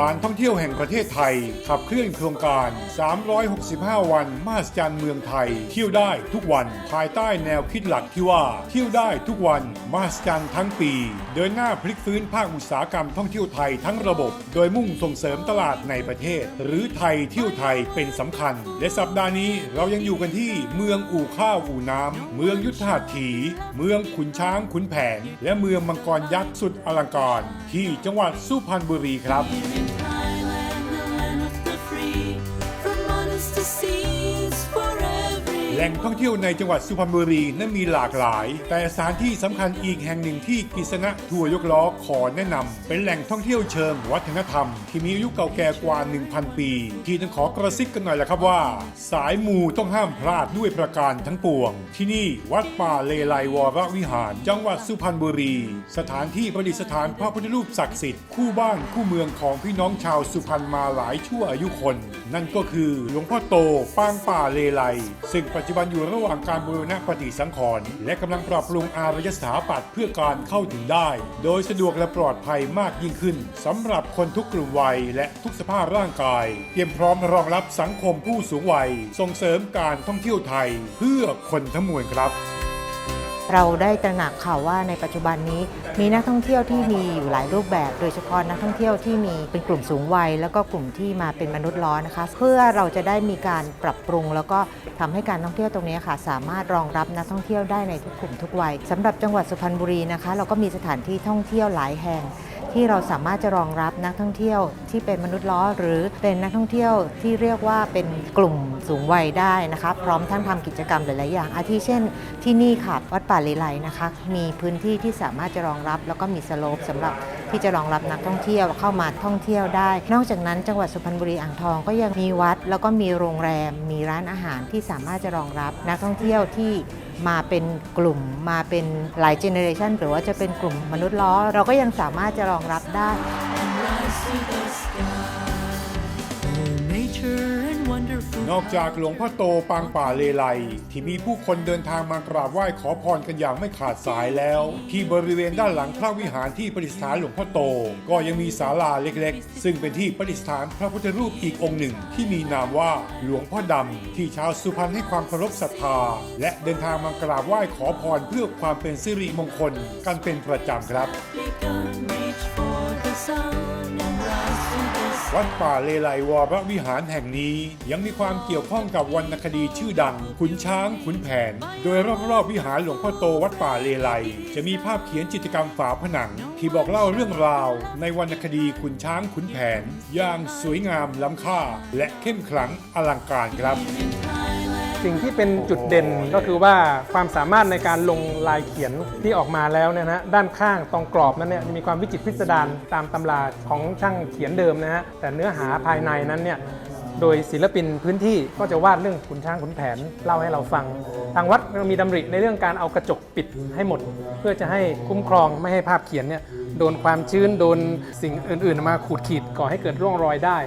การท่องเที่ยวแห่งประเทศไทย ขับเคลื่อนโครงการ 365 วันมาสจันเมืองไทย เที่ยวได้ทุกวัน ภายใต้แนวคิดหลักที่ว่า เที่ยวได้ทุกวันมาสจันทั้งปี เดินหน้าพลิกฟื้นภาคอุตสาหกรรมท่องเที่ยวไทยทั้งระบบ โดยมุ่งส่งเสริมตลาดในประเทศ หรือไทยเที่ยวไทยเป็นสำคัญ และสัปดาห์นี้เรายังอยู่กันที่เมืองอู่ข้าวอู่น้ำเมืองยุทธหัตถี เมืองขุนช้างขุนแผน และเมืองมังกรยักษ์สุดอลังการที่จังหวัดสุพรรณบุรีครับ แหล่งท่องเที่ยวในจังหวัดสุพรรณบุรีนั้นมีหลากหลาย แต่สถานที่สำคัญอีกแห่งหนึ่งที่กิษณะทัวร์ยกล้อขอแนะนำเป็นแหล่งท่องเที่ยวเชิงวัฒนธรรม ที่มีอายุเก่าแก่กว่า 1,000 ปี ที่ต้องขอกระซิบกันหน่อยละครับว่า สายมูต้องห้ามพลาดด้วยประการทั้งปวง ที่นี่วัดป่าเลไลวรวิหาร จังหวัดสุพรรณบุรี สถานที่ประดิษฐานพระพุทธรูปศักดิ์สิทธิ์คู่บ้านคู่เมืองของพี่น้องชาวสุพรรณมาหลายชั่วอายุคน นั่นก็คือหลวงพ่อโตปางป่าเลไลซึ่งปัจจุบันอยู่ระหว่างการบูรณะปฏิสังขรณ์และกำลังปรับปรุงอารยสถาปัตย์เพื่อการเข้าถึงได้ โดยสะดวกและปลอดภัยมากยิ่งขึ้นสำหรับคนทุกกลุ่มวัยและทุกสภาพร่างกาย เตรียมพร้อมรองรับสังคมผู้สูงวัย ส่งเสริมการท่องเที่ยวไทย เพื่อคนทั้งมวลครับ เราได้ตระหนักข่าวว่าในปัจจุบันนี้ มีนักท่องเที่ยวที่มีอยู่หลายรูปแบบ โดยเฉพาะนักท่องเที่ยวที่มีเป็นกลุ่มสูงวัย แล้วก็กลุ่มที่มาเป็นมนุษย์ล้อนะคะ เพื่อเราจะได้มีการปรับปรุง แล้วก็ทำให้การท่องเที่ยวตรงนี้ค่ะ สามารถรองรับนักท่องเที่ยวได้ในทุกกลุ่มทุกวัยสำหรับจังหวัดสุพรรณบุรีนะคะ เราก็มีสถานที่ท่องเที่ยวหลายแห่ง ที่เราสามารถจะรองรับนักท่องเที่ยวที่เป็นมนุษย์ล้อหรือเป็นนักท่องเที่ยวที่เรียกว่าเป็นกลุ่มสูงวัยได้นะคะ พร้อมทั้งทำกิจกรรมหลาย ๆ อย่าง อาทิเช่นที่นี่ค่ะวัดป่าเลไลนะคะ มีพื้นที่ที่สามารถจะรองรับ แล้วก็มีสโลปสำหรับที่จะรองรับนักท่องเที่ยวเข้ามาท่องเที่ยวได้ นอกจากนั้นจังหวัดสุพรรณบุรีอ่างทองก็ยังมีวัด แล้วก็มีโรงแรม มีร้านอาหารที่สามารถจะรองรับนักท่องเที่ยวที่ มาเป็นกลุ่มมาเป็นหลายเจเนอเรชันหรือว่าจะเป็นกลุ่มมนุษย์ล้อ เราก็ยังสามารถจะรองรับได้ นอกจากหลวงพ่อโตปางป่าเลไลที่มีผู้คนเดินทางมากราบไหว้ขอพรกันอย่างไม่ขาดสายแล้ว ที่บริเวณด้านหลังพระวิหารที่ประดิษฐานหลวงพ่อโต ก็ยังมีศาลาเล็กๆ ซึ่งเป็นที่ประดิษฐานพระพุทธรูปอีกองค์หนึ่ง ที่มีนามว่าหลวงพ่อดำที่ชาวสุพรรณให้ความเคารพศรัทธา และเดินทางมากราบไหว้ขอพรเพื่อความเป็นสิริมงคลกันเป็นประจำครับ Begun, reach for the sun and rise to the. วัดป่าเลไลวรวิหารแห่งนี้ ยังมีความเกี่ยวข้องกับวรรณคดีชื่อดัง ขุนช้างขุนแผน โดยรอบๆวิหารหลวงพ่อโตวัดป่าเลไลจะมีภาพเขียนจิตรกรรมฝาผนัง ที่บอกเล่าเรื่องราว ในวรรณคดีขุนช้างขุนแผน อย่างสวยงามล้ำค่า และเข้มขลังอลังการครับ สิ่งที่เป็นจุดเด่นก็คือว่าความสามารถในการลงลายเขียนที่ออกมาแล้วเนี่ยนะด้านข้างตรงกรอบนั้นเนี่ยมีความวิจิตรพิสดารตามตำราของช่างเขียนเดิมนะฮะแต่เนื้อหาภายในนั้นเนี่ยโดยศิลปินพื้นที่ก็จะวาดเรื่องขุนช้างขุนแผนเล่าให้เราฟัง ทางวัดมีดำริในเรื่องการเอากระจกปิดให้หมด เพื่อจะให้คุ้มครองไม่ให้ภาพเขียนเนี่ยโดนความชื้นโดนสิ่งอื่น ๆ มาขูดขีดก่อให้เกิดร่องรอยได้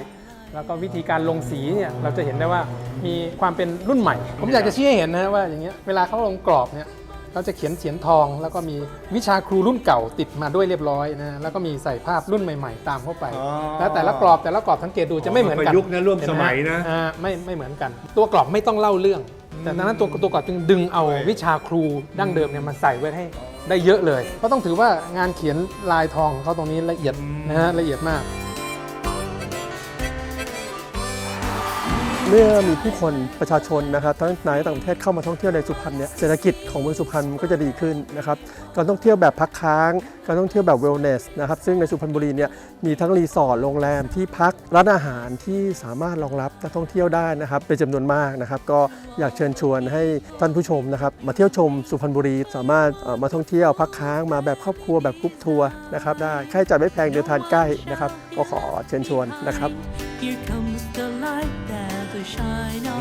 แล้วก็วิธีการลงสีเนี่ยเราจะเห็นได้ว่ามีความเป็นรุ่นใหม่ ผมอยากจะชี้ให้เห็นนะว่าอย่างเงี้ยเวลาเขาลงกรอบเนี่ยเขาจะเขียนเขียนทอง แล้วก็มีวิชาครูรุ่นเก่าติดมาด้วยเรียบร้อยนะแล้วก็มีใส่ภาพรุ่นใหม่ ๆ ตามเข้าไป อ๋อ แล้วแต่ละกรอบแต่ละกรอบสังเกตดูจะไม่เหมือนกันประยุกต์นะร่วมเห็ไหสมัยนะอ่าไม่ไม่เหมือนกัน ตัวกรอบไม่ต้องเล่าเรื่อง แต่ดังนั้นตัวตัวกรอบจึงดึงเอาวิชาครูดั้งเดิมเนี่ยมาใส่ไว้ให้ได้เยอะเลยเพราะต้องถือว่างานเขียนลายทองของเขาตรงนี้ละเอียดนะฮะละเอียดมาก เมื่อมีผู้คนประชาชนนะครับทั้งในต่างประเทศเข้ามาท่องเที่ยวในสุพรรณเนี่ยเศรษฐกิจของเมืองสุพรรณก็จะดีขึ้นนะครับการท่องเที่ยวแบบพักค้าง การท่องเที่ยวแบบเวลเนสนะครับซึ่งในสุพรรณบุรีเนี่ยมีทั้งรีสอร์ทโรงแรมที่พักร้านอาหารที่สามารถรองรับนักท่องเที่ยวได้นะครับเป็นจำนวนมากนะครับ ก็อยากเชิญชวนให้ท่านผู้ชมนะครับมาเที่ยวชมสุพรรณบุรีสามารถมาท่องเที่ยวพักค้างมาแบบครอบครัวแบบกรุ๊ปทัวร์นะครับได้ค่าใช้จ่ายไม่แพงเดินทางใกล้นะครับก็ขอเชิญชวนนะครับ Here comes the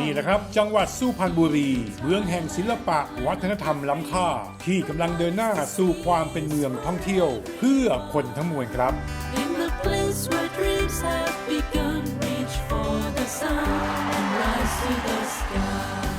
นี่แหละครับ จังหวัดสุพรรณบุรี เมืองแห่งศิลปะ วัฒนธรรมล้ำค่า ที่กำลังเดินหน้าสู่ความเป็นเมืองท่องเที่ยว เพื่อคนทั้งมวลครับ In the place where dreams have begun, reach for the sun and rise to the sky.